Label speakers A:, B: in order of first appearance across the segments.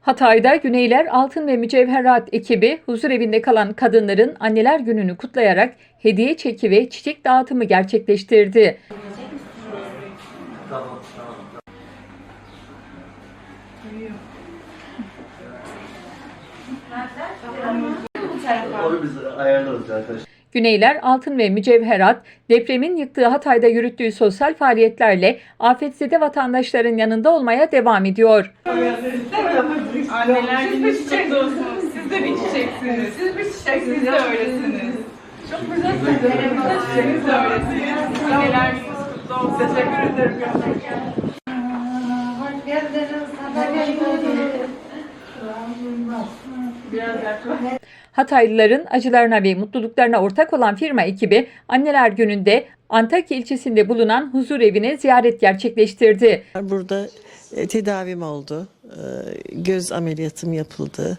A: Hatay'da Güneyler Altın ve Mücevherat ekibi huzur evinde kalan kadınların anneler gününü kutlayarak hediye çeki ve çiçek dağıtımı gerçekleştirdi.
B: Onu biz ayarlarız arkadaşlar.
A: Güneyler Altın ve Mücevherat depremin yıktığı Hatay'da yürüttüğü sosyal faaliyetlerle afetzede vatandaşların yanında olmaya devam ediyor.
C: Anneler günü çiçek dostunuz. Siz de bir çiçeksiniz. Siz bir çiçek, siz de öylesiniz. Çok güzel söylediniz. Siz de öylesiniz. Anneler kutlu olsun. Teşekkür ederim.
D: Hoş geldiniz. Haber geldiniz.
A: Hataylıların acılarına ve mutluluklarına ortak olan firma ekibi Anneler Günü'nde Antakya ilçesinde bulunan huzur evine ziyaret gerçekleştirdi.
E: Burada e, tedavim oldu. E, Göz ameliyatım yapıldı.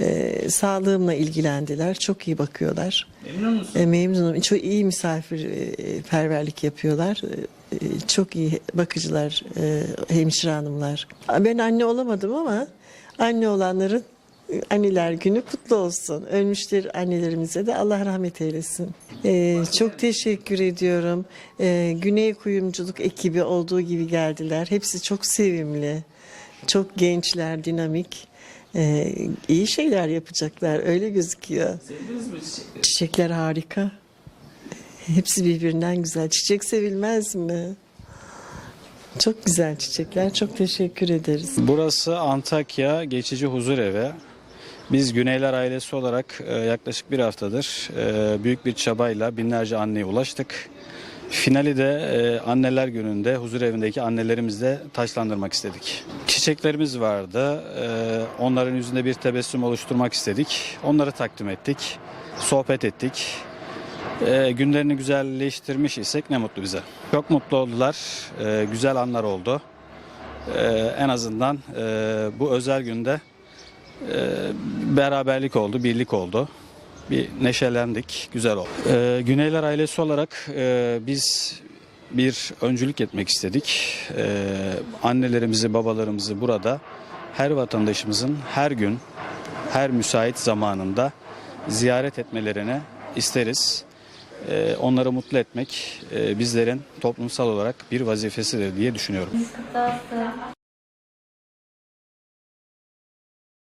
E: E, Sağlığımla ilgilendiler. Çok iyi bakıyorlar. Memnun musun? Memnunum. Çok iyi misafirperverlik yapıyorlar. Çok iyi bakıcılar, hemşire hanımlar. Ben anne olamadım ama anne olanların Anneler günü kutlu olsun. Ölmüşler annelerimize de Allah rahmet eylesin. Ee, çok teşekkür ediyorum. Ee, Güney Kuyumculuk ekibi olduğu gibi geldiler. Hepsi çok sevimli. Çok gençler, dinamik. Ee, iyi şeyler yapacaklar. Öyle gözüküyor. Çiçekler harika. Hepsi birbirinden güzel. Çiçek sevilmez mi? Çok güzel çiçekler. Çok teşekkür ederiz.
F: Burası Antakya Geçici Huzur Evi. Biz Güneyler ailesi olarak e, yaklaşık bir haftadır e, büyük bir çabayla binlerce anneye ulaştık. Finali de e, anneler gününde huzur evindeki annelerimizle taşlandırmak istedik. Çiçeklerimiz vardı. Onların yüzünde bir tebessüm oluşturmak istedik. Onları takdim ettik. Sohbet ettik. Günlerini güzelleştirmiş isek ne mutlu bize. Çok mutlu oldular. Güzel anlar oldu. En azından bu özel günde beraberlik oldu, birlik oldu. Bir neşelendik, güzel oldu. Ee, Güneyler ailesi olarak e, biz bir öncülük etmek istedik. Ee, annelerimizi, babalarımızı burada her vatandaşımızın her gün, her müsait zamanında ziyaret etmelerini isteriz. Ee, onları mutlu etmek e, bizlerin toplumsal olarak bir vazifesidir diye düşünüyorum.